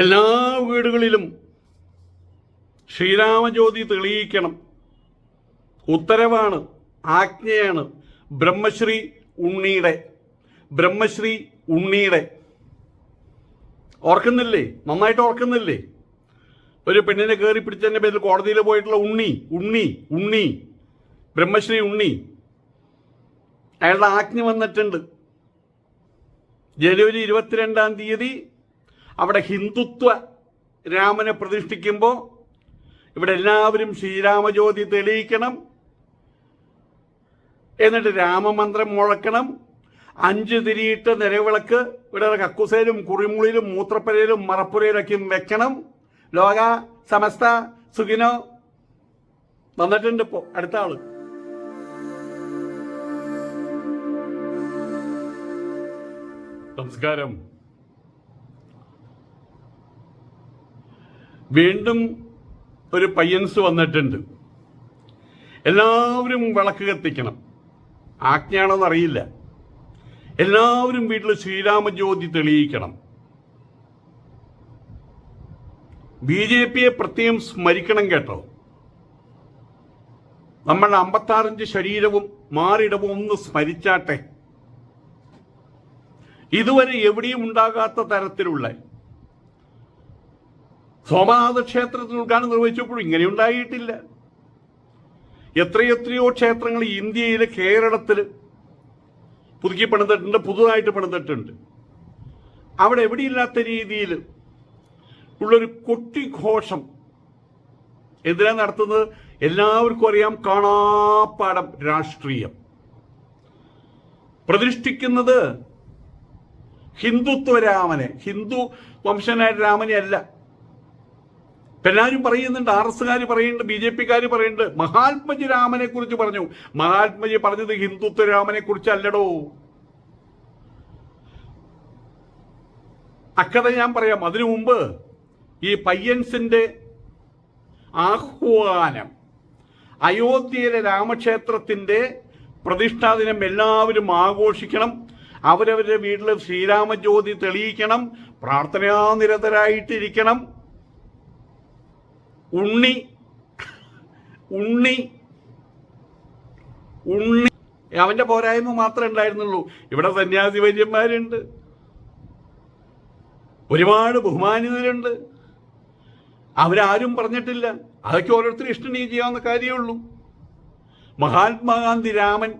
എല്ലാ വീടുകളിലും ശ്രീരാമജ്യോതി തെളിയിക്കണം. ഉത്തരവാണ് ആജ്ഞയാണ് ബ്രഹ്മശ്രീ ഉണ്ണിയുടെ ബ്രഹ്മശ്രീ ഉണ്ണിയുടെ. ഓർക്കുന്നില്ലേ? നന്നായിട്ട് ഓർക്കുന്നില്ലേ? ഒരു പെണ്ണിനെ കയറി പിടിച്ചതിന്റെ പേരിൽ കോടതിയിൽ പോയിട്ടുള്ള ഉണ്ണി ഉണ്ണി ഉണ്ണി ബ്രഹ്മശ്രീ ഉണ്ണി. അയാളുടെ ആജ്ഞ വന്നിട്ടുണ്ട്. ജനുവരി ഇരുപത്തിരണ്ടാം തീയതി അവിടെ ഹിന്ദുത്വ രാമനെ പ്രതിഷ്ഠിക്കുമ്പോൾ ഇവിടെ എല്ലാവരും ശ്രീരാമജ്യോതി തെളിയിക്കണം. എന്നിട്ട് രാമമന്ത്രം മുഴക്കണം. അഞ്ച് തിരിയിട്ട് നിലവിളക്ക് ഇവിടെ കക്കുസയിലും കുറിമുളിയിലും മൂത്രപ്പുരയിലും മറപ്പുരയിലൊക്കെയും വെക്കണം. ലോക സമസ്ത സുഖിനോ. വന്നിട്ടുണ്ട് ഇപ്പോ അടുത്ത ആൾ. നമസ്കാരം. വീണ്ടും ഒരു പയ്യൻസ് വന്നിട്ടുണ്ട്. എല്ലാവരും വിളക്ക് കത്തിക്കണം. ആജ്ഞയാണെന്ന് അറിയില്ല. എല്ലാവരും വീട്ടിൽ ശ്രീരാമജ്യോതി തെളിയിക്കണം. ബി ജെ പിയെ പ്രത്യേകം സ്മരിക്കണം കേട്ടോ. നമ്മളുടെ അമ്പത്താറിഞ്ച് ശരീരവും മാറിടവും ഒന്ന് സ്മരിച്ചാട്ടെ. ഇതുവരെ എവിടെയും ഉണ്ടാകാത്ത തരത്തിലുള്ള സോമനാഥ ക്ഷേത്രത്തിൽ ഉദ്ഘാടനം നിർവഹിച്ചപ്പോൾ ഇങ്ങനെ ഉണ്ടായിട്ടില്ല എത്രയെത്രയോ ക്ഷേത്രങ്ങൾ ഇന്ത്യയിൽ കേരളത്തിൽ പുതുക്കി പണിതിട്ടുണ്ട് പുതുതായിട്ട് പണിതിട്ടുണ്ട്. അവിടെ എവിടെയില്ലാത്ത രീതിയിൽ ഉള്ളൊരു കൊട്ടിഘോഷം എന്തിനാ നടത്തുന്നത്? എല്ലാവർക്കും അറിയാം കാണാപ്പാടം രാഷ്ട്രീയം. പ്രതിഷ്ഠിക്കുന്നത് ഹിന്ദുത്വ രാമനെ ഹിന്ദു വംശനായ രാമനെ അല്ല ഇപ്പൊ എല്ലാവരും പറയുന്നുണ്ട് ആർ എസ്സുകാർ പറയുന്നുണ്ട് ബി ജെ പിക്കാർ പറയുന്നുണ്ട്. മഹാത്മജി രാമനെ കുറിച്ച് പറഞ്ഞു. മഹാത്മജി പറഞ്ഞത് ഹിന്ദുത്വ രാമനെ കുറിച്ചല്ലടോ. അക്കഥ ഞാൻ പറയാം. അതിനു മുമ്പ് ഈ പയ്യൻസിന്റെ ആഹ്വാനം അയോധ്യയിലെ രാമക്ഷേത്രത്തിന്റെ പ്രതിഷ്ഠാ ദിനം എല്ലാവരും ആഘോഷിക്കണം അവരവരുടെ വീട്ടിൽ ശ്രീരാമജ്യോതി തെളിയിക്കണം പ്രാർത്ഥനാനിരതരായിട്ടിരിക്കണം. ഉണ്ണി ഉണ്ണി ഉണ്ണി. അവന്റെ പോരായ്മ മാത്രമേ ഉണ്ടായിരുന്നുള്ളൂ. ഇവിടെ സന്യാസി വര്യന്മാരുണ്ട് ഒരുപാട് ബഹുമാനിതരുണ്ട്. അവരാരും പറഞ്ഞിട്ടില്ല. അതൊക്കെ ഓരോരുത്തരും ഇഷ്ടം ചെയ്യാവുന്ന കാര്യമുള്ളൂ മഹാത്മാഗാന്ധി രാമൻ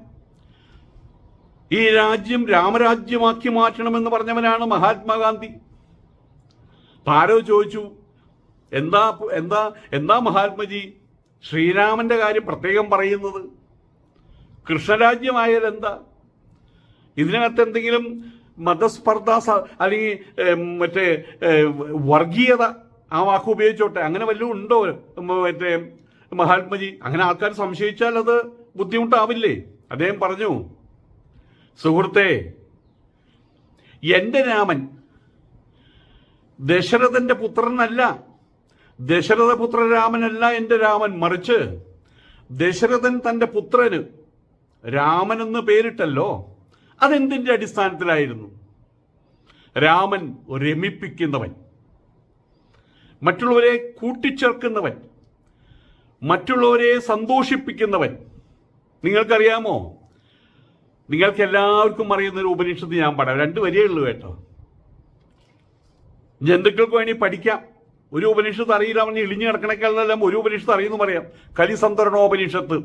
ഈ രാജ്യം രാമരാജ്യമാക്കി മാറ്റണമെന്ന് പറഞ്ഞവനാണ് മഹാത്മാഗാന്ധി. ആരോ ചോദിച്ചു എന്താ എന്താ എന്താ മഹാത്മജി? ശ്രീരാമന്റെ കാര്യം പ്രത്യേകം പറയുന്നത്. കൃഷ്ണരാജ്യമായാൽ എന്താ ഇതിനകത്ത് എന്തെങ്കിലും മതസ്പർദ്ധ അല്ലെങ്കിൽ മറ്റേ വർഗീയത ആ വാക്ക് ഉപയോഗിച്ചോട്ടെ. അങ്ങനെ വല്ലതും ഉണ്ടോ മറ്റേ മഹാത്മജി? അങ്ങനെ ആൾക്കാർ സംശയിച്ചാൽ അത് ബുദ്ധിമുട്ടാവില്ലേ? അദ്ദേഹം പറഞ്ഞു സുഹൃത്തെ എന്റെ രാമൻ ദശരഥന്റെ പുത്രനല്ല ദശരഥപുത്ര രാമനല്ല എന്റെ രാമൻ. മറിച്ച് ദശരഥൻ തന്റെ പുത്രന് രാമൻ എന്ന് പേരിട്ടല്ലോ. അതെന്തിന്റെ അടിസ്ഥാനത്തിലായിരുന്നു? രാമൻ രമിപ്പിക്കുന്നവൻ മറ്റുള്ളവരെ കൂട്ടിച്ചേർക്കുന്നവൻ മറ്റുള്ളവരെ സന്തോഷിപ്പിക്കുന്നവൻ. നിങ്ങൾക്കറിയാമോ? നിങ്ങൾക്ക് എല്ലാവർക്കും അറിയുന്ന ഒരു ഉപനിഷത്ത് ഞാൻ പറയാം രണ്ട് വരിയേ ഉള്ളൂ കേട്ടോ. ജന്തുക്കൾക്ക് വേണ്ടി പഠിക്കാം. ഒരു ഉപനിഷത്ത് അറിയില്ല പറഞ്ഞ് ഇളിഞ്ഞു കിടക്കണേക്കാളെല്ലാം ഒരു ഉപനിഷത്ത് അറിയുന്നു പറയാം. കലിസന്തരണോപനിഷത്ത്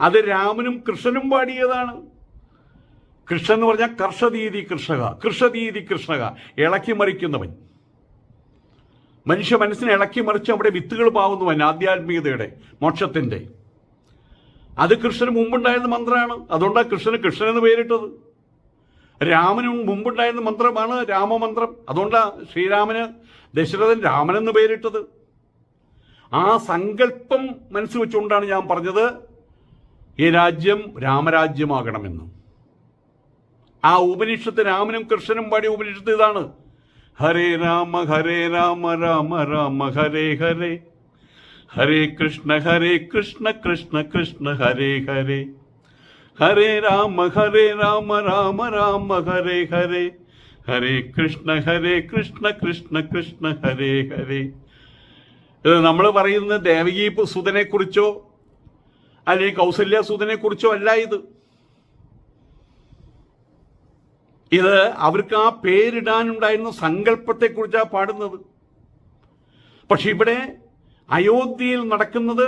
അത് രാമനും കൃഷ്ണനും പാടിയതാണ്. കൃഷ്ണൻ എന്ന് പറഞ്ഞാൽ കർഷതീതി കൃഷക കൃഷതീതി കൃഷ്ണക ഇളക്കി മറിക്കുന്നവൻ. മനുഷ്യ മനസ്സിനെ ഇളക്കി മറിച്ച് അവിടെ വിത്തുകൾ പാവുന്നവൻ ആധ്യാത്മികതയുടെ മോക്ഷത്തിന്റെ. അത് കൃഷ്ണന് മുമ്പുണ്ടായിരുന്ന മന്ത്രമാണ്. അതുകൊണ്ടാണ് കൃഷ്ണന് കൃഷ്ണൻ എന്ന് പേരിട്ടത്. രാമനും മുമ്പുണ്ടായിരുന്ന മന്ത്രമാണ് രാമമന്ത്രം. അതുകൊണ്ടാണ് ശ്രീരാമന് ദശരഥൻ രാമൻ എന്ന് പേരിട്ടത്. ആ സങ്കല്പം മനസ്സിൽ വെച്ചുകൊണ്ടാണ് ഞാൻ പറഞ്ഞത് ഈ രാജ്യം രാമരാജ്യമാകണമെന്ന്. ആ ഉപനിഷത്ത് രാമനും കൃഷ്ണനും പാടിയ ഉപനിഷത്ത് ഇതാണ്. ഹരേ രാമ ഹരേ രാമ രാമ രാമ ഹരേ ഹരേ. ഹരേ കൃഷ്ണ ഹരേ കൃഷ്ണ കൃഷ്ണ കൃഷ്ണ ഹരേ ഹരേ. ഹരേ രാമ ഹരേ രാമ രാമ രാമ ഹരേ ഹരേ. ഹരേ കൃഷ്ണ ഹരേ കൃഷ്ണ കൃഷ്ണ കൃഷ്ണ ഹരേ ഹരേ. ഇത് നമ്മൾ പറയുന്ന ദേവകീ സുതനെ കുറിച്ചോ അല്ലെങ്കിൽ കൗസല്യ സുതനെ കുറിച്ചോ അല്ല ഇത്. ഇത് അവർക്ക് ആ പേരിടാനുണ്ടായിരുന്ന സങ്കല്പത്തെക്കുറിച്ചാണ് പാടുന്നത്. പക്ഷെ ഇവിടെ അയോധ്യയിൽ നടക്കുന്നത്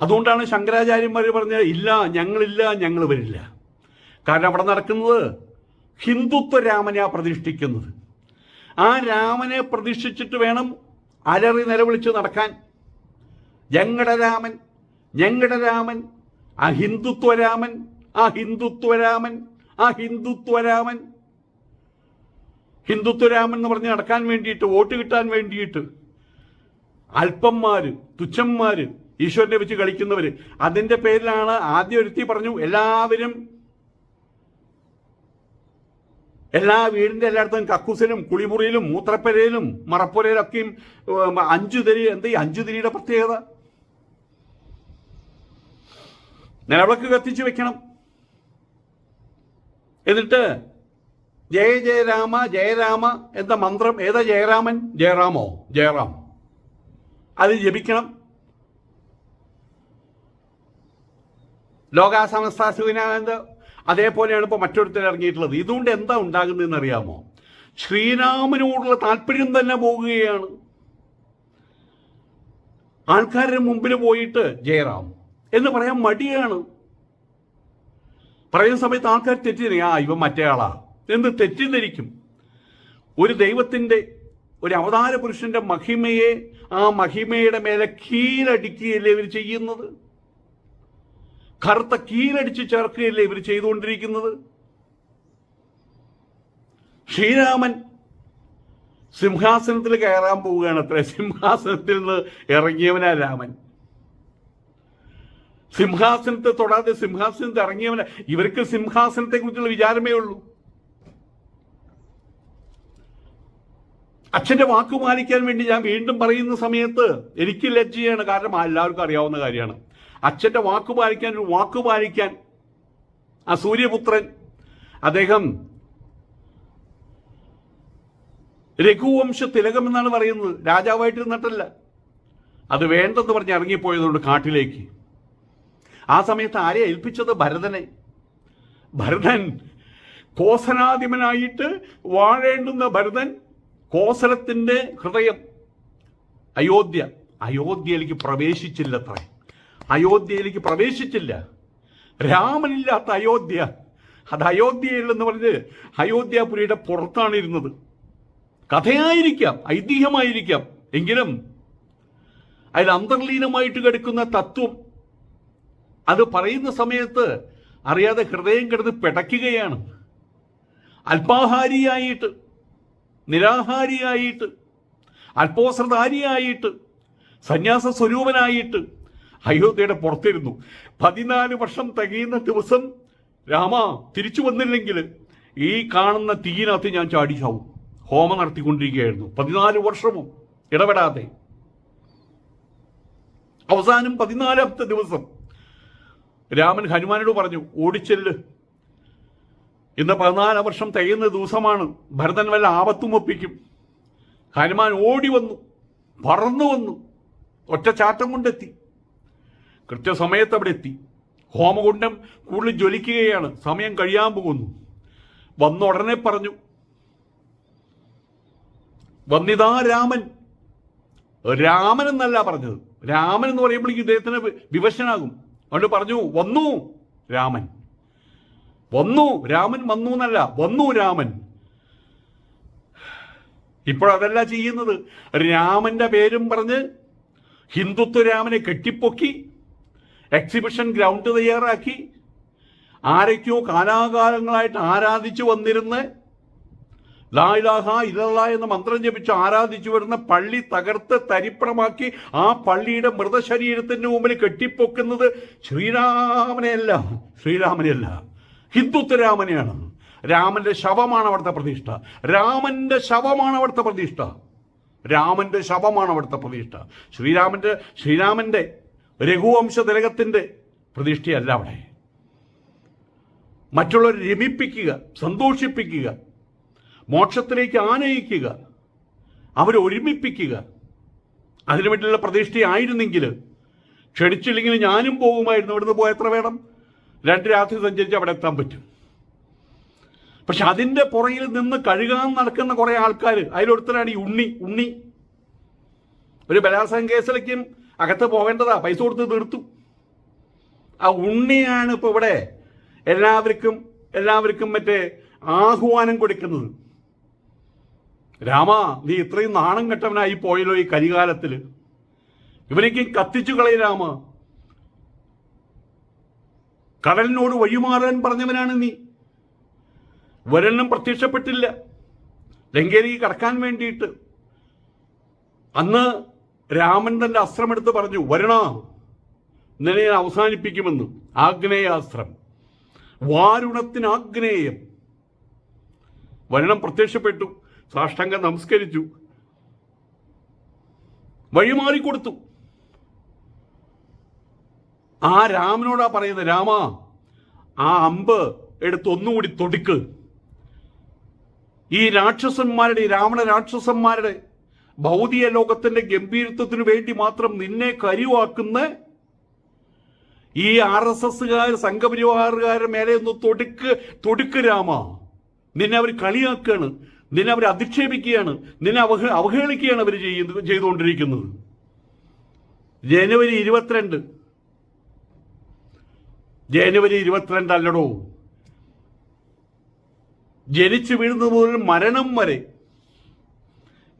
അതുകൊണ്ടാണ് ശങ്കരാചാര്യന്മാർ പറഞ്ഞത് ഇല്ല ഞങ്ങളില്ല ഞങ്ങൾ വരില്ല. കാരണം അവിടെ നടക്കുന്നത് ഹിന്ദുത്വ രാമനെ പ്രതിഷ്ഠിക്കുന്നത്. ആ രാമനെ പ്രതിഷ്ഠിച്ചിട്ട് വേണം അലറി നിലവിളിച്ച് നടക്കാൻ. ഞങ്ങളുടെ രാമൻ ഞങ്ങളുടെ രാമൻ ആ ഹിന്ദുത്വ രാമൻ ആ ഹിന്ദുത്വ രാമൻ ആ ഹിന്ദുത്വ രാമൻ. ഹിന്ദുത്വ രാമൻ എന്ന് പറഞ്ഞ് നടക്കാൻ വേണ്ടിയിട്ട് വോട്ട് കിട്ടാൻ വേണ്ടിയിട്ട് അല്പന്മാര് തുച്ഛന്മാര് ഈശ്വരനെ വെച്ച് കളിക്കുന്നവര് അതിന്റെ പേരിലാണ് ആദ്യം ഒരുത്തി പറഞ്ഞു എല്ലാവരും എല്ലാ വീടിന്റെ എല്ലായിടത്തും കക്കൂസിലും കുളിമുറിയിലും മൂത്രപ്പരയിലും മറപ്പുരയിലൊക്കെയും അഞ്ചുതിരി അഞ്ചു തിരി എന്താ ഈ അഞ്ചു തിരിയുടെ പ്രത്യേകത? നിലവിളക്ക് കത്തിച്ചു വെക്കണം. എന്നിട്ട് ജയ ജയരാമ ജയരാമ എന്ന മന്ത്രം ഏതാ ജയരാമൻ? ജയറാമോ? ജയറാം. അത് ജപിക്കണം. ലോകാസമസ്താസുവിനാനന്ദ അതേപോലെയാണ് ഇപ്പോൾ മറ്റൊരുത്തർ ഇറങ്ങിയിട്ടുള്ളത്. ഇതുകൊണ്ട് എന്താ ഉണ്ടാകുന്നതെന്ന് അറിയാമോ? ശ്രീരാമനോടുള്ള താല്പര്യം തന്നെ പോകുകയാണ്. ആൾക്കാരുടെ മുമ്പിൽ പോയിട്ട് ജയറാം എന്ന് പറയാൻ മടിയാണ്. പറയുന്ന സമയത്ത് ആൾക്കാർ തെറ്റിദ്ധരിക്കും ആ ഇവൻ മറ്റേ ആളാ. എന്ന് തെറ്റിദ്ധരിക്കും? ഒരു ദൈവത്തിന്റെ ഒരു അവതാര പുരുഷന്റെ മഹിമയെ ആ മഹിമയുടെ മേലെ കീഴടിക്കുകയല്ലേ ഇവർ ചെയ്യുന്നത്? കറുത്ത കീഴടിച്ച് ചേർക്കുകയല്ലേ ഇവർ ചെയ്തുകൊണ്ടിരിക്കുന്നത്? ശ്രീരാമൻ സിംഹാസനത്തിൽ കയറാൻ പോവുകയാണ് അത്ര. സിംഹാസനത്തിൽ നിന്ന് ഇറങ്ങിയവനാ രാമൻ. സിംഹാസനത്തെ തൊടാതെ സിംഹാസനത്തിൽ ഇറങ്ങിയവന. ഇവർക്ക് സിംഹാസനത്തെ കുറിച്ചുള്ള വിചാരമേ ഉള്ളൂ. അച്ഛന്റെ വാക്ക് പാലിക്കാൻ വേണ്ടി ഞാൻ വീണ്ടും പറയുന്ന സമയത്ത് എനിക്ക് ലജ്ജയാണ്. കാരണം എല്ലാവർക്കും അറിയാവുന്ന കാര്യമാണ്. അച്ഛന്റെ വാക്ക് പാലിക്കാൻ ഒരു വാക്ക് പാലിക്കാൻ. ആ സൂര്യപുത്രൻ അദ്ദേഹം രഘുവംശ തിലകം എന്നാണ് പറയുന്നത്. രാജാവായിട്ട് ഇരുന്നിട്ടല്ല അത് വേണ്ടെന്ന് പറഞ്ഞ് ഇറങ്ങിപ്പോയതുകൊണ്ട് കാട്ടിലേക്ക്. ആ സമയത്ത് ആരെ ഏൽപ്പിച്ചത്? ഭരതനെ. ഭരതൻ കോസനാധിപനായിട്ട് വാഴേണ്ടുന്ന ഭരതൻ കോസലത്തിന്റെ ഹൃദയം. അയോധ്യ. അയോധ്യയിലേക്ക് പ്രവേശിച്ചില്ലത്രേ. അയോധ്യയിലേക്ക് പ്രവേശിച്ചില്ല. രാമനില്ലാത്ത അയോധ്യ. അത് അയോധ്യയില്ലെന്ന് പറഞ്ഞ് അയോധ്യാപുരിയുടെ പുറത്താണ് ഇരുന്നത്. കഥയായിരിക്കാം ഐതിഹ്യമായിരിക്കാം. എങ്കിലും അതിൽ അന്തർലീനമായിട്ട് കിടക്കുന്ന തത്വം അത് പറയുന്ന സമയത്ത് അറിയാതെ ഹൃദയം കിടന്ന് പിടയ്ക്കുകയാണ്. അല്പാഹാരിയായിട്ട് നിരാഹാരിയായിട്ട് അല്പോസൃതാരിയായിട്ട് സന്യാസ സ്വരൂപനായിട്ട് അയോധ്യയുടെ പുറത്തിരുന്നു. പതിനാല് വർഷം തികയുന്ന ദിവസം രാമ തിരിച്ചു വന്നില്ലെങ്കിൽ ഈ കാണുന്ന തീയിനകത്ത് ഞാൻ ചാടി ചാവും. ഹോമം നടത്തിക്കൊണ്ടിരിക്കുകയായിരുന്നു. പതിനാല് വർഷവും ഇടപെടാതെ. അവസാനം പതിനാലാമത്തെ ദിവസം രാമൻ ഹനുമാനോട് പറഞ്ഞു ഓടിച്ചെല്ല്. ഇന്ന് പതിനാല് വർഷം തികയുന്ന ദിവസമാണ്. ഭരതൻ വല്ല ആപത്തും ഒപ്പിക്കും. ഹനുമാൻ ഓടി വന്നു പറന്നു വന്നു ഒറ്റ ചാട്ടം കൊണ്ടെത്തി. കൃത്യസമയത്ത് അവിടെ എത്തി ഹോമകുണ്ഡം കൂടുതൽ ജ്വലിക്കുകയാണ്. സമയം കഴിയാൻ പോകുന്നു. വന്ന ഉടനെ പറഞ്ഞു വന്നിതാ രാമൻ. രാമൻ എന്നല്ല പറഞ്ഞത്. രാമൻ എന്ന് പറയുമ്പോഴേക്കും ഇദ്ദേഹത്തിന് വിവശനാകും. അതുകൊണ്ട് പറഞ്ഞു വന്നു രാമൻ. വന്നു രാമൻ വന്നു എന്നല്ല. വന്നു രാമൻ. ഇപ്പോഴതല്ല ചെയ്യുന്നത്. രാമന്റെ പേരും പറഞ്ഞ് ഹിന്ദുത്വ രാമനെ കെട്ടിപ്പൊക്കി എക്സിബിഷൻ ഗ്രൗണ്ട് തയ്യാറാക്കി. ആരൊക്കെയോ കാലാകാലങ്ങളായിട്ട് ആരാധിച്ചു വന്നിരുന്ന് ലായിലാഹ ഇലല്ല എന്ന മന്ത്രം ജപിച്ച് ആരാധിച്ചു വരുന്ന പള്ളി തകർത്ത് തരിപ്പണമാക്കി ആ പള്ളിയുടെ മൃതശരീരത്തിന്റെ മുമ്പിൽ കെട്ടിപ്പൊക്കുന്നത് ശ്രീരാമനെയല്ല ശ്രീരാമനെയല്ല ഹിന്ദുത്വ രാമനെയാണ്. രാമന്റെ ശവമാണ് അവിടുത്തെ പ്രതിഷ്ഠ. രാമന്റെ ശവമാണ് അവിടുത്തെ പ്രതിഷ്ഠ. രാമന്റെ ശവമാണ് അവിടുത്തെ പ്രതിഷ്ഠ. ശ്രീരാമന്റെ ശ്രീരാമന്റെ രഘുവംശ തിലകത്തിന്റെ പ്രതിഷ്ഠയല്ല അവിടെ. മറ്റുള്ളവരെ രമിപ്പിക്കുക സന്തോഷിപ്പിക്കുക മോക്ഷത്തിലേക്ക് ആനയിക്കുക അവരെ ഒരുമിപ്പിക്കുക. അതിനു വേണ്ടിയുള്ള പ്രതീക്ഷയായിരുന്നെങ്കിൽ ക്ഷണിച്ചില്ലെങ്കിൽ ഞാനും പോകുമായിരുന്നു. ഇവിടുന്ന് പോയ എത്ര വേണം? രണ്ട് രാത്രി സഞ്ചരിച്ച് അവിടെ എത്താൻ പറ്റും. പക്ഷെ അതിന്റെ പുറകിൽ നിന്ന് കഴുകാൻ നടക്കുന്ന കുറേ ആൾക്കാർ അതിലൊരുത്തരാണ് ഈ ഉണ്ണി ഉണ്ണി. ഒരു ബലാത്സംഗ കേസിലേക്കും അകത്ത് പോകേണ്ടതാ പൈസ കൊടുത്ത് തീർത്തു ആ ഉണ്ണിയാണ് ഇപ്പൊ ഇവിടെ എല്ലാവർക്കും എല്ലാവർക്കും മറ്റേ ആഹ്വാനം കൊടുക്കുന്നത്. രാമ നീ ഇത്രയും നാണം കെട്ടവനായി പോയല്ലോ ഈ കരികാലത്തിൽ ഇവനേക്ക് കത്തിച്ചു കളയും രാമ. കടലിനോട് വഴിമാറാൻ പറഞ്ഞവനാണ് നീ. വരലിനും പ്രത്യക്ഷപ്പെട്ടില്ല. ലങ്കേരിക്ക് കടക്കാൻ വേണ്ടിയിട്ട്. അന്ന് രാമൻ തന്റെ അസ്ത്രമെടുത്ത് പറഞ്ഞു വരണോ നിന്നെ അവസാനിപ്പിക്കുമെന്ന്. ആഗ്നേയാസ്ത്രം. വാരുണത്തിന് ആഗ്നേയം. വരണം പ്രത്യക്ഷപ്പെട്ടു സാഷ്ടംഗം നമസ്കരിച്ചു വഴിമാറിക്കൊടുത്തു. ആ രാമനോടാ പറയുന്നത് രാമ ആ അമ്പ് എടുത്ത് ഒന്നുകൂടി തൊടുക്ക്. ഈ രാക്ഷസന്മാരുടെ ഈ രാവണ രാക്ഷസന്മാരുടെ ഭൗതിക ലോകത്തിന്റെ ഗംഭീരത്വത്തിന് വേണ്ടി മാത്രം നിന്നെ കരുവാക്കുന്ന ഈ ആർ എസ് എസ്സുകാർ സംഘപരിവാറുകാരുടെ മേലെ ഒന്ന് തൊടുക്ക് തൊടുക്ക് രാമ. നിന്നെ അവർ കളിയാക്കുകയാണ്. നിന്നെ അവർ അധിക്ഷേപിക്കുകയാണ്. നിന്നെ അവഹ അവഹേളിക്കുകയാണ് അവർ ചെയ്യുന്നത് ചെയ്തുകൊണ്ടിരിക്കുന്നത്. ജനുവരി ഇരുപത്തിരണ്ട്. ജനുവരി ഇരുപത്തിരണ്ട് അല്ലടോ ജനിച്ചു വീഴുന്നത് മുതൽ മരണം വരെ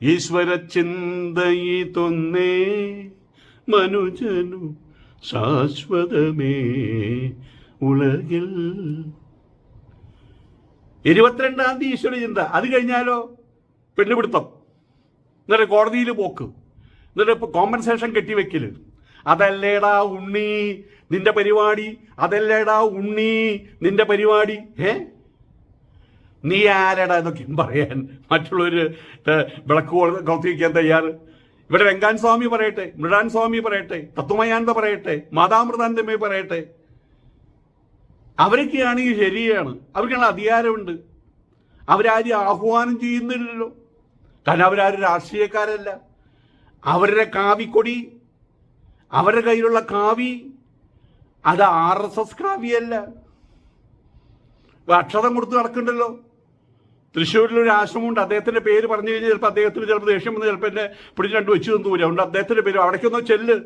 ഈശ്വര ചിന്തയിതൊന്നേ മനുജനു ശാശ്വതമേ ഉലകിൽ. ഇരുപത്തിരണ്ടാം തീയതി ഈശ്വര ചിന്ത. അത് കഴിഞ്ഞാലോ? പെണ്ണുപിടുത്തം എന്നിട്ട് കോടതിയിൽ പോക്ക്. എന്നിട്ട് കോമ്പൻസേഷൻ കെട്ടിവെക്കൽ. അതല്ലേടാ ഉണ്ണി നിന്റെ പരിപാടി? അതല്ലേടാ ഉണ്ണി നിന്റെ പരിപാടി? ഏ? നീ ആരടാ എന്നൊക്കെ പറയാൻ മറ്റുള്ളവര് വിളക്ക് കൗത്തി വയ്ക്കാൻ തയ്യാറ്. ഇവിടെ വെങ്കാൻ സ്വാമി പറയട്ടെ മൃഡാൻ സ്വാമി പറയട്ടെ തത്വമയാനന്ദ പറയട്ടെ മാതാമൃതാനന്ദമേ പറയട്ടെ. അവരൊക്കെയാണെങ്കിൽ ശരിയാണ്. അവർക്കാണ് അധികാരമുണ്ട്. അവരാരും ആഹ്വാനം ചെയ്യുന്നില്ലല്ലോ. കാരണം അവരാരും രാഷ്ട്രീയക്കാരല്ല. അവരുടെ കാവിക്കൊടി അവരുടെ കയ്യിലുള്ള കാവി അത് ആർ എസ് എസ് കാവിയല്ല. അക്ഷതം കൊടുത്ത് നടക്കണ്ടല്ലോ. തൃശ്ശൂരിൽ ഒരു ആശ്രമമുണ്ട്. അദ്ദേഹത്തിന്റെ പേര് പറഞ്ഞു കഴിഞ്ഞാൽ ചിലപ്പോൾ അദ്ദേഹത്തിന് ചിലപ്പോൾ ദേഷ്യം വന്ന് ചിലപ്പോൾ എന്നെ പിടിച്ച് രണ്ട് വെച്ച് തന്നു പോരാ അതുകൊണ്ട് അദ്ദേഹത്തിന്റെ പേര് അവിടേക്കൊന്ന് ചെല്ല്.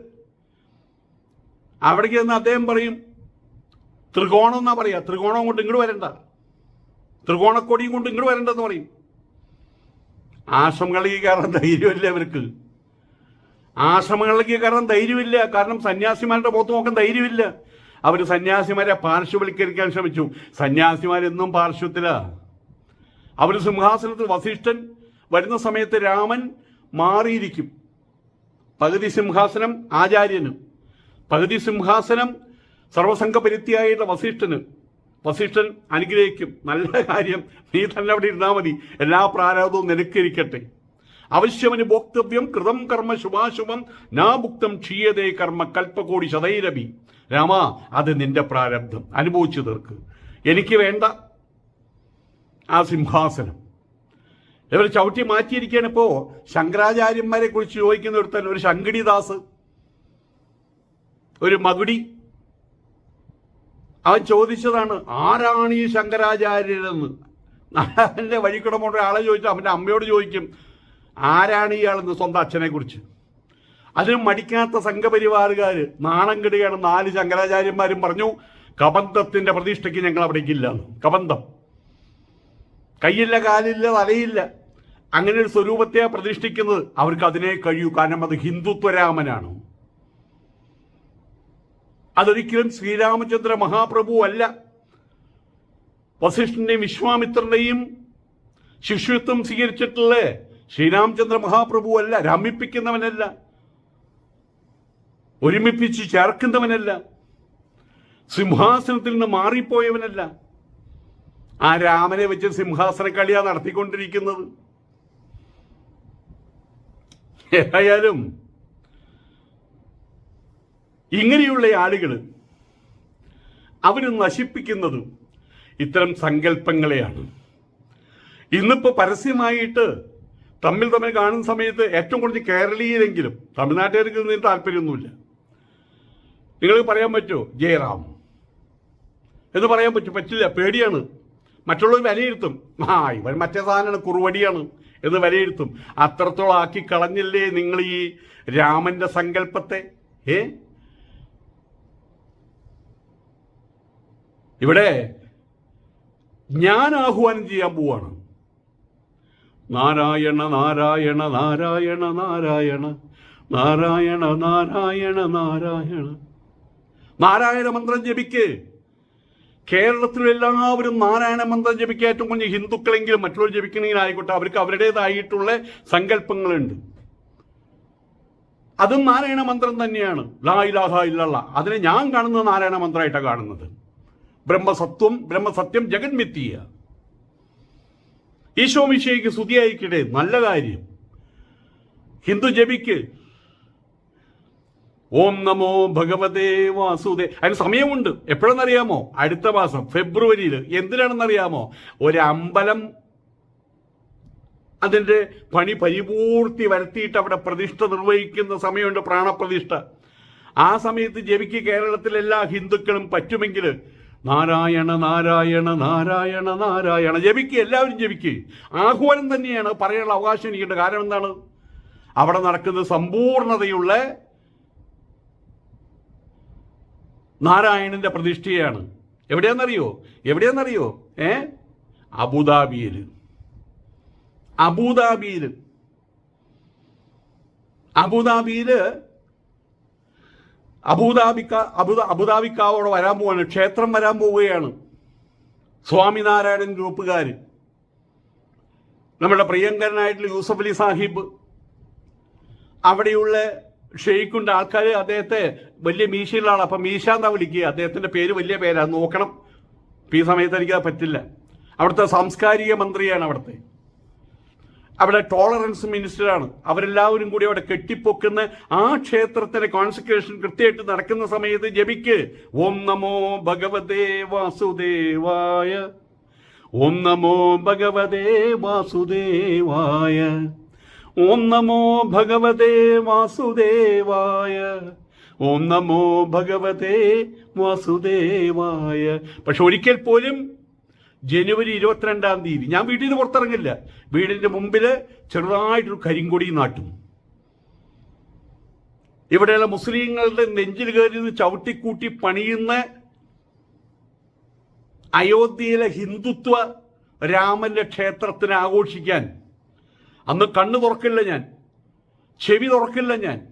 അവിടേക്ക് ചെന്ന് അദ്ദേഹം പറയും ത്രികോണം എന്നാ പറയാ? ത്രികോണം കൊണ്ട് ഇങ്ങോട്ട് വരണ്ട. ത്രികോണക്കൊടിയും കൊണ്ട് ഇങ്ങോട്ട് വരണ്ടെന്ന് പറയും. ആശ്രമങ്ങളിലേക്ക് കയറാൻ ധൈര്യമില്ല അവർക്ക് ആശ്രമങ്ങളിലേക്ക് കയറാൻ ധൈര്യമില്ല. കാരണം സന്യാസിമാരുടെ മുഖത്ത് നോക്കാൻ ധൈര്യമില്ല. അവർ സന്യാസിമാരെ പാർശ്വവൽക്കരിക്കാൻ ശ്രമിച്ചു. സന്യാസിമാരെന്നും പാർശ്വത്തിലാ. അവർ സിംഹാസനത്തിൽ വസിഷ്ഠൻ വരുന്ന സമയത്ത് രാമൻ മാറിയിരിക്കും. പകുതി സിംഹാസനം ആചാര്യന് പകുതി സിംഹാസനം സർവസംഘ പരിത്യായിട്ടുള്ള വസിഷ്ഠന്. വസിഷ്ഠൻ അനുഗ്രഹിക്കും. നല്ല കാര്യം നീ തന്നെ അവിടെ ഇരുന്നാൽ മതി. എല്ലാ പ്രാരാധവും നിനക്കിരിക്കട്ടെ. അവശ്യമന് ഭോക്തവ്യം കൃതം കർമ്മ ശുഭാശുഭം നാഭുക്തം ക്ഷീയതേ കർമ്മ കൽപ്പകോടി ശതൈരവി. രാമ അത് നിന്റെ പ്രാരബ്ധം. അനുഭവിച്ചു തീർക്ക്. എനിക്ക് വേണ്ട ആ സിംഹാസനം ഇവർ ചവിട്ടി മാറ്റിയിരിക്കുകയാണ് ഇപ്പോ ശങ്കരാചാര്യന്മാരെ കുറിച്ച് ചോദിക്കുന്ന ഒരു ശങ്കടിദാസ് ഒരു മകുടി. അവൻ ചോദിച്ചതാണ് ആരാണ് ഈ ശങ്കരാചാര്യരെന്ന്? നാരായണന്റെ വഴിക്കിടമുള്ള ആളെ ചോദിച്ചു അവന്റെ അമ്മയോട് ചോദിക്കും ആരാണ് ഇയാളെന്ന്? സ്വന്തം അച്ഛനെ കുറിച്ച്. അതിനും മടിക്കാത്ത സംഘപരിവാറുകാർ നാണം നാല് ശങ്കരാചാര്യന്മാരും പറഞ്ഞു കബന്ധത്തിന്റെ പ്രതിഷ്ഠയ്ക്ക് ഞങ്ങൾ അവിടേക്കില്ല കബന്ധം. കയ്യില്ല കാലില്ല തലയില്ല അങ്ങനെ ഒരു സ്വരൂപത്തെ പ്രതിഷ്ഠിക്കുന്നത്. അവർക്ക് അതിനെ കഴിയൂ. കാരണം അത് ഹിന്ദുത്വരാമനാണ്. അതൊരിക്കലും ശ്രീരാമചന്ദ്ര മഹാപ്രഭു അല്ല. വസിഷ്ഠന്റെയും വിശ്വാമിത്രന്റെയും ശിഷ്യത്വം സ്വീകരിച്ചിട്ടുള്ള ശ്രീരാമചന്ദ്ര മഹാപ്രഭു അല്ല. രമിപ്പിക്കുന്നവനല്ല. ഒരുമിപ്പിച്ച് ചേർക്കുന്നവനല്ല. സിംഹാസനത്തിൽ നിന്ന് മാറിപ്പോയവനല്ല. ആ രാമനെ വെച്ച് സിംഹാസന കളിയാ നടത്തിക്കൊണ്ടിരിക്കുന്നത്. ഏതായാലും ഇങ്ങനെയുള്ള ആളുകൾ അവർ നശിപ്പിക്കുന്നത് ഇത്തരം സങ്കല്പങ്ങളെയാണ്. ഇന്നിപ്പോ പരസ്യമായിട്ട് തമ്മിൽ തമ്മിൽ കാണുന്ന സമയത്ത് ഏറ്റവും കുറച്ച് കേരളീയരെങ്കിലും തമിഴ്നാട്ടുകാർക്ക് ഇതിന് താല്പര്യമൊന്നുമില്ല. നിങ്ങൾക്ക് പറയാൻ പറ്റുമോ? ജയറാം. എന്ന് പറയാൻ പറ്റും. പറ്റില്ല പേടിയാണ്. മറ്റുള്ളവർ വിലയിരുത്തും. ആ ഇവൻ മറ്റേ സാധനമാണ് കുറുവടിയാണ് എന്ന് വിലയിരുത്തും. അത്രത്തോളം ആക്കി കളഞ്ഞില്ലേ നിങ്ങൾ ഈ രാമന്റെ സങ്കല്പത്തെ? ഏ? ഇവിടെ ഞാൻ ആഹ്വാനം ചെയ്യാൻ പോവാണ്. നാരായണ നാരായണ നാരായണ നാരായണ നാരായണ നാരായണ നാരായണ. നാരായണ മന്ത്രം ജപിക്ക്. കേരളത്തിൽ എല്ലാവരും നാരായണ മന്ത്രം ജപിക്കുക ഏറ്റവും കുഞ്ഞ് ഹിന്ദുക്കളെങ്കിലും മറ്റുള്ളവർ ജപിക്കണമെങ്കിൽ ആയിക്കോട്ടെ അവർക്ക് അവരുടേതായിട്ടുള്ള സങ്കല്പങ്ങളുണ്ട്. അതും നാരായണ മന്ത്രം തന്നെയാണ്. ലാ ഇലാഹ അതിനെ ഞാൻ കാണുന്നത് നാരായണ മന്ത്രമായിട്ടാണ് കാണുന്നത്. ബ്രഹ്മസത്വം ബ്രഹ്മസത്യം ജഗന്മിത്തീയ. ഈശോ മിശയ്ക്ക് സ്തുതിയായിക്കട്ടെ. നല്ല കാര്യം. ഹിന്ദു ജപിക്ക് ഓം നമോ ഭഗവതേ വാസുദേ. അതിന് സമയമുണ്ട്. എപ്പോഴെന്നറിയാമോ? അടുത്ത മാസം ഫെബ്രുവരിയിൽ എന്തിനാണെന്നറിയാമോ? ഒരു അമ്പലം അതിന്റെ പണി പരിപൂർത്തി വരുത്തിയിട്ട് അവിടെ പ്രതിഷ്ഠ നിർവഹിക്കുന്ന സമയമുണ്ട് പ്രാണപ്രതിഷ്ഠ. ആ സമയത്ത് ജപിക്ക് കേരളത്തിലെല്ലാ ഹിന്ദുക്കളും പറ്റുമെങ്കിൽ നാരായണ നാരായണ നാരായണ നാരായണ. ജപിക്ക് എല്ലാവരും ജപിക്ക് ആഹ്വാനം തന്നെയാണ്. പറയാനുള്ള അവകാശം എനിക്കുണ്ട്. കാരണം എന്താണ്? അവിടെ നടക്കുന്ന സമ്പൂർണതയുള്ള നാരായണന്റെ പ്രതിഷ്ഠയാണ്. എവിടെയാണെന്നറിയോ എവിടെയാണെന്നറിയോ ഏ? അബുദാബിയിൽ അബുദാബിയിൽ അബുദാബിയിൽ അബുദാബിക്ക അബുദ അബുദാബിക്കാവോടെ വരാൻ പോവാണ്. ക്ഷേത്രം വരാൻ പോവുകയാണ്. സ്വാമിനാരായണൻ ഗ്രൂപ്പുകാർ നമ്മുടെ പ്രിയങ്കരനായിട്ടുള്ള യൂസഫ് അലി സാഹിബ്. അവിടെയുള്ള ഷെയ്ഖുണ്ട്. ആൾക്കാർ അദ്ദേഹത്തെ വലിയ മീശയിലാണ് അപ്പം മീശ എന്നാ വിളിക്കുക. അദ്ദേഹത്തിന്റെ പേര് വലിയ പേരാ. നോക്കണം. ഈ സമയത്ത് എനിക്ക് പറ്റില്ല. അവിടുത്തെ സാംസ്കാരിക മന്ത്രിയാണ് അവിടുത്തെ. അവിടെ ടോളറൻസ് മിനിസ്റ്ററാണ് അവരെല്ലാവരും കൂടി അവിടെ കെട്ടിപ്പൊക്കുന്ന ആ ക്ഷേത്രത്തിലെ കോൺസെൻട്രേഷൻ കൃത്യമായിട്ട് നടക്കുന്ന സമയത്ത് ജപിക്ക്. ഓം നമോ ഭഗവതേ വാസുദേവായ. ഓം നമോ ഭഗവതേ വാസുദേവായ. ഓം നമോ ഭഗവതേ വാസുദേവായ. ഓം നമോ ഭഗവതേ വാസുദേവായ. പക്ഷെ ഒരിക്കൽ പോലും ജനുവരി ഇരുപത്തിരണ്ടാം തീയതി ഞാൻ വീട്ടിൽ നിന്ന് പുറത്തിറങ്ങില്ല. വീടിന്റെ മുമ്പിൽ ചെറുതായിട്ടൊരു കരിങ്കൊടി നാട്ടും. ഇവിടെയുള്ള മുസ്ലിങ്ങളുടെ നെഞ്ചിൽ കയറി നിന്ന് ചവിട്ടിക്കൂട്ടി പണിയുന്ന അയോധ്യയിലെ ഹിന്ദുത്വ രാമന്റെ ക്ഷേത്രത്തിന് ആഘോഷിക്കാൻ അന്ന് കണ്ണു തുറക്കില്ല ഞാൻ. ചെവി തുറക്കില്ല ഞാൻ.